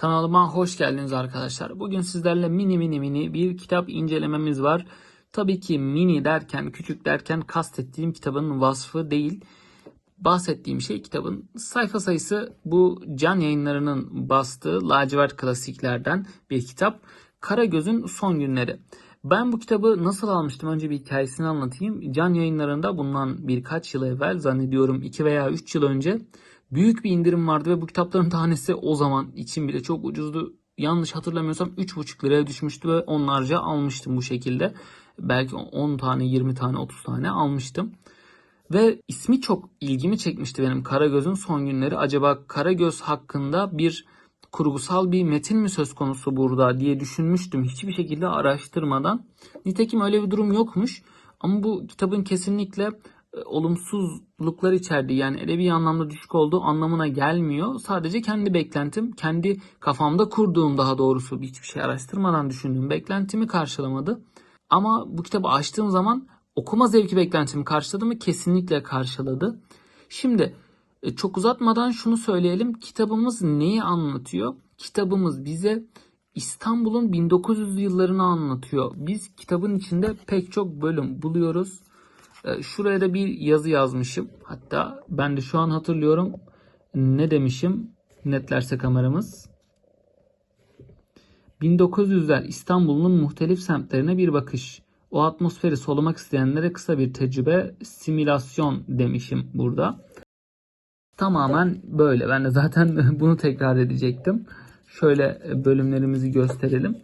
Kanalıma hoş geldiniz arkadaşlar. Bugün sizlerle mini mini mini bir kitap incelememiz var. Tabii ki mini derken, küçük derken kastettiğim kitabın vasfı değil. Bahsettiğim şey kitabın sayfa sayısı bu can yayınlarının bastığı lacivert klasiklerden bir kitap. Karagöz'ün Son Günleri. Ben bu kitabı nasıl almıştım? Önce bir hikayesini anlatayım. Can yayınlarında bundan birkaç yıl evvel zannediyorum 2 veya 3 yıl önce büyük bir indirim vardı ve bu kitapların tanesi o zaman için bile çok ucuzdu. Yanlış hatırlamıyorsam 3,5 liraya düşmüştü ve onlarca almıştım bu şekilde. Belki 10 tane, 20 tane, 30 tane almıştım. Ve ismi çok ilgimi çekmişti benim Karagöz'ün son günleri. Acaba Karagöz hakkında bir kurgusal bir metin mi söz konusu burada diye düşünmüştüm hiçbir şekilde araştırmadan. Nitekim öyle bir durum yokmuş. Ama bu kitabın kesinlikle olumsuzluklar içerdiği yani edebi anlamda düşük olduğu anlamına gelmiyor. Sadece kendi beklentim, kendi kafamda kurduğum daha doğrusu hiçbir şey araştırmadan düşündüğüm beklentimi karşılamadı. Ama bu kitabı açtığım zaman okuma zevki beklentimi karşıladı mı? Kesinlikle karşıladı. Şimdi e, çok uzatmadan şunu söyleyelim. Kitabımız neyi anlatıyor? Kitabımız bize İstanbul'un 1900 yıllarını anlatıyor. Biz kitabın içinde pek çok bölüm buluyoruz. E, Şuraya da bir yazı yazmışım. Hatta ben de şu an hatırlıyorum. Ne demişim? Netlerse kameramız. 1900'ler İstanbul'un muhtelif semtlerine bir bakış. O atmosferi solumak isteyenlere kısa bir tecrübe, simülasyon demişim burada. Tamamen böyle. Ben de zaten bunu tekrar edecektim. Şöyle bölümlerimizi gösterelim.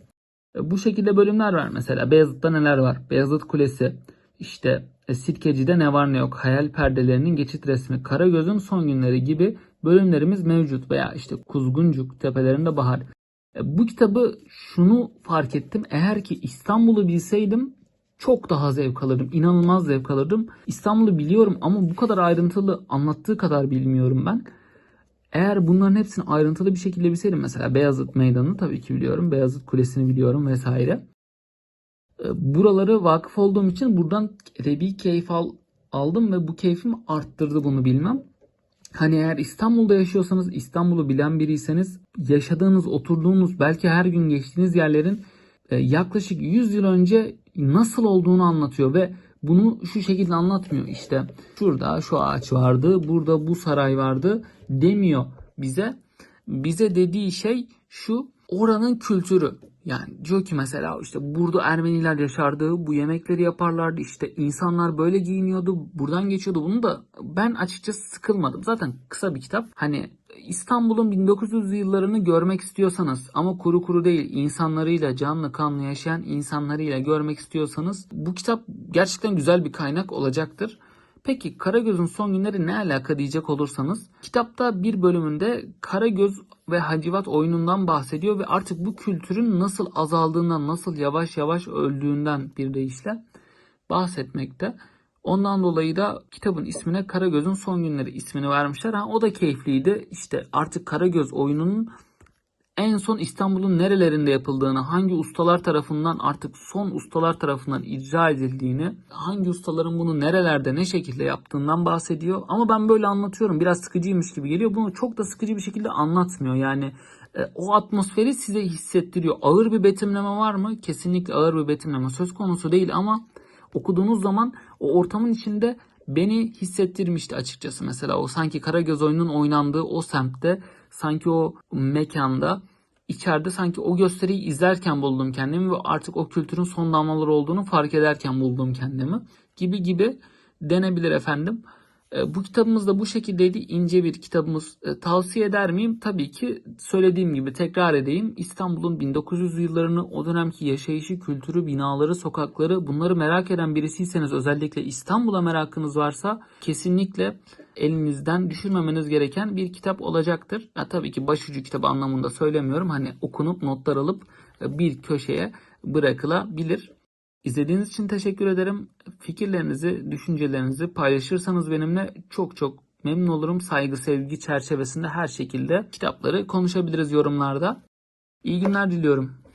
Bu şekilde bölümler var mesela. Beyazıt'ta neler var? Beyazıt Kulesi, işte e, Sirkeci'de ne var ne yok, hayal perdelerinin geçit resmi, Karagöz'ün son günleri gibi bölümlerimiz mevcut veya işte Kuzguncuk tepelerinde bahar. E, Bu kitabı şunu fark ettim. Eğer ki İstanbul'u bilseydim çok daha zevk alırdım. İnanılmaz zevk alırdım. İstanbul'u biliyorum ama bu kadar ayrıntılı anlattığı kadar bilmiyorum ben. Eğer bunların hepsini ayrıntılı bir şekilde bilseydim mesela Beyazıt Meydanı'nı tabii ki biliyorum. Beyazıt Kulesi'ni biliyorum vesaire. E, Buraları vakıf olduğum için buradan edebi keyif al, aldım ve bu keyfim arttırdı bunu bilmem. Hani eğer İstanbul'da yaşıyorsanız, İstanbul'u bilen biriyseniz yaşadığınız, oturduğunuz, belki her gün geçtiğiniz yerlerin e, yaklaşık 100 yıl önce nasıl olduğunu anlatıyor ve bunu şu şekilde anlatmıyor. İşte şurada şu ağaç vardı, burada bu saray vardı demiyor bize. Bize dediği şey şu oranın kültürü. Yani diyor ki mesela işte burada Ermeniler yaşardı, bu yemekleri yaparlardı, işte insanlar böyle giyiniyordu, buradan geçiyordu. Bunu da ben açıkçası sıkılmadım. Zaten kısa bir kitap. Hani İstanbul'un 1900 yıllarını görmek istiyorsanız ama kuru kuru değil insanlarıyla canlı kanlı yaşayan insanlarıyla görmek istiyorsanız bu kitap gerçekten güzel bir kaynak olacaktır. Peki Karagöz'ün son günleri ne alaka diyecek olursanız kitapta bir bölümünde Karagöz ve Hacivat oyunundan bahsediyor ve artık bu kültürün nasıl azaldığından, nasıl yavaş yavaş öldüğünden bir deyişle bahsetmekte. Ondan dolayı da kitabın ismine Karagöz'ün son günleri ismini vermişler. Ha, o da keyifliydi. İşte artık Karagöz oyununun en son İstanbul'un nerelerinde yapıldığını, hangi ustalar tarafından artık son ustalar tarafından icra edildiğini, hangi ustaların bunu nerelerde ne şekilde yaptığından bahsediyor. Ama ben böyle anlatıyorum. Biraz sıkıcıymış gibi geliyor. Bunu çok da sıkıcı bir şekilde anlatmıyor. Yani e, o atmosferi size hissettiriyor. Ağır bir betimleme var mı? Kesinlikle ağır bir betimleme söz konusu değil ama okuduğunuz zaman o ortamın içinde beni hissettirmişti açıkçası. Mesela o sanki Karagöz oyunun oynandığı o semtte, sanki o mekanda, içeride sanki o gösteriyi izlerken buldum kendimi ve artık o kültürün son damlaları olduğunu fark ederken buldum kendimi gibi gibi denebilir efendim. E, Bu kitabımız da bu şekildeydi. İnce bir kitabımız. E, Tavsiye eder miyim? Tabii ki söylediğim gibi tekrar edeyim. İstanbul'un 1900 yıllarını, o dönemki yaşayışı, kültürü, binaları, sokakları bunları merak eden birisiyseniz özellikle İstanbul'a merakınız varsa kesinlikle elinizden düşürmemeniz gereken bir kitap olacaktır. Ya tabii ki başucu kitabı anlamında söylemiyorum. Hani okunup notlar alıp e, bir köşeye bırakılabilir. İzlediğiniz için teşekkür ederim. Fikirlerinizi, düşüncelerinizi paylaşırsanız benimle çok çok memnun olurum. Saygı, sevgi çerçevesinde her şekilde kitapları konuşabiliriz yorumlarda. İyi günler diliyorum.